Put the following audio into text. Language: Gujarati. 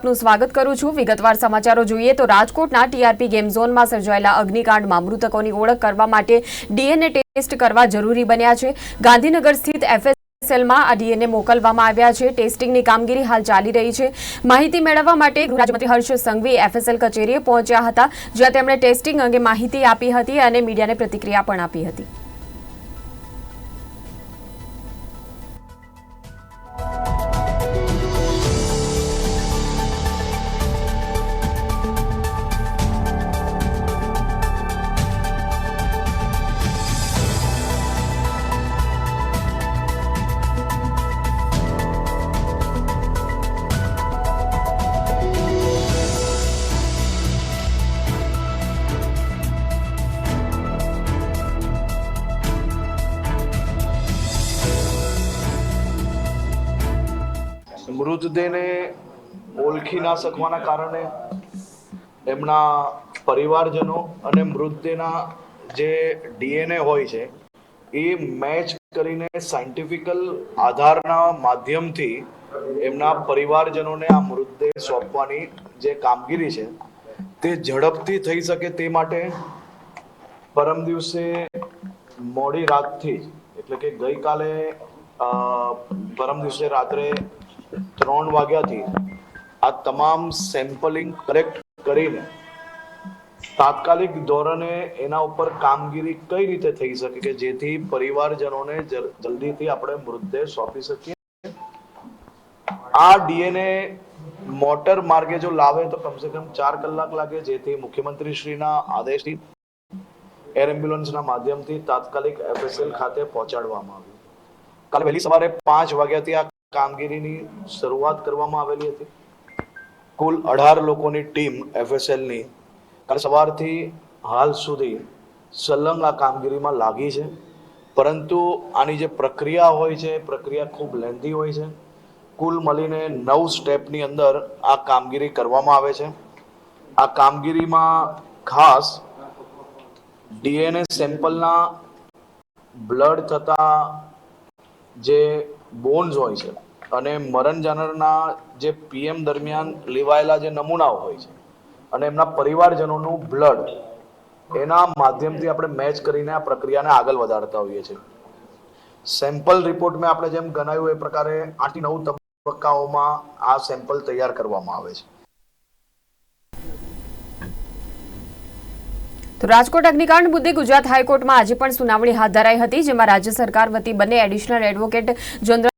આપનું સ્વાગત કરું છું. વિગતવાર સમાચારો જોઈએ તો રાજકોટના ટીઆરપી ગેમ ઝોનમાં સર્જાયેલા અગ્નિકાંડમાં મૃતકોની ઓળખ કરવા માટે ડીએનએ ટેસ્ટ કરવા જરૂરી બન્યા છે. ગાંધીનગર સ્થિત એફએસએલમાં આ ડીએનએ મોકલવામાં આવ્યા છે. ટેસ્ટિંગની કામગીરી હાલ ચાલી રહી છે. માહિતી મેળવવા માટે ગૃહરાજ્યમંત્રી હર્ષ સંઘવી એફએસએલ કચેરીએ પહોંચ્યા હતા, જ્યાં તેમણે ટેસ્ટિંગ અંગે માહિતી આપી હતી અને મીડિયાને પ્રતિક્રિયા પણ આપી હતી. મૃતદેહને ઓળખી ના શકવાના કારણે એમના પરિવારજનો અને મૃતદેહના જે ડીએનએ હોય છે, એ મેચ કરીને સાયન્ટિફિકલ આધારના માધ્યમથી એમના પરિવારજનોને આ મૃતદેહ સોંપવાની જે કામગીરી છે, તે ઝડપથી થઈ શકે તે માટે પરમ દિવસે મોડી રાતથી જ, એટલે કે ગઈકાલે પરમ દિવસે રાત્રે ત્રણ વાગ્યાથી આ તમામ સેમ્પલિંગ કલેક્ટ કરીને તાત્કાલિક ધોરણે એના ઉપર કામગીરી કઈ રીતે થઈ શકે કે જેથી પરિવારજનોને જલ્દીથી આપણે મૃતદેહ સોંપી શકીએ? આ ડીએનએ મોટર માર્ગે જો લાવે તો કમસે કમ ચાર કલાક લાગે, જેથી મુખ્યમંત્રી શ્રીના આદેશથી એર એમ્બ્યુલન્સના માધ્યમથી તાત્કાલિક એફએસએલ ખાતે પહોંચાડવામાં આવ્યું. કાલે વહેલી સવારે પાંચ વાગ્યાથી આ કામગીરીની શરૂઆત કરવામાં આવેલી હતી. કુલ અઢાર લોકોની ટીમ એફએસએલની કાલે સવારથી હાલ સુધી સલંગ આ કામગીરીમાં લાગી છે. પરંતુ આની જે પ્રક્રિયા હોય છે પ્રક્રિયા ખૂબ લેન્ધી હોય છે. કુલ મળીને નવ સ્ટેપની અંદર આ કામગીરી કરવામાં આવે છે. આ કામગીરીમાં ખાસ ડીએનએ સેમ્પલના બ્લડ થતા જે બોન્સ હોય છે અને મરણ જાનરના જે પીએમ દરમિયાન લેવાયેલા જે નમૂનાઓ હોય છે અને એમના પરિવારજનોનું બ્લડ એના માધ્યમથી આપણે મેચ કરીને આ પ્રક્રિયાને આગળ વધારતા હોઈએ છીએ. સેમ્પલ રિપોર્ટ મેં આપણે જેમ ગણાયું એ પ્રકારે આઠથી નવ તબક્કાઓમાં આ સેમ્પલ તૈયાર કરવામાં આવે છે. તો રાજકોટ અગ્નિકાંડ મુદ્દે ગુજરાત હાઈકોર્ટમાં આજે પણ સુનાવણી હાથ ધરાઈ હતી, જેમાં રાજ્ય સરકાર વતી બંને એડિશનલ એડવોકેટ જનરલ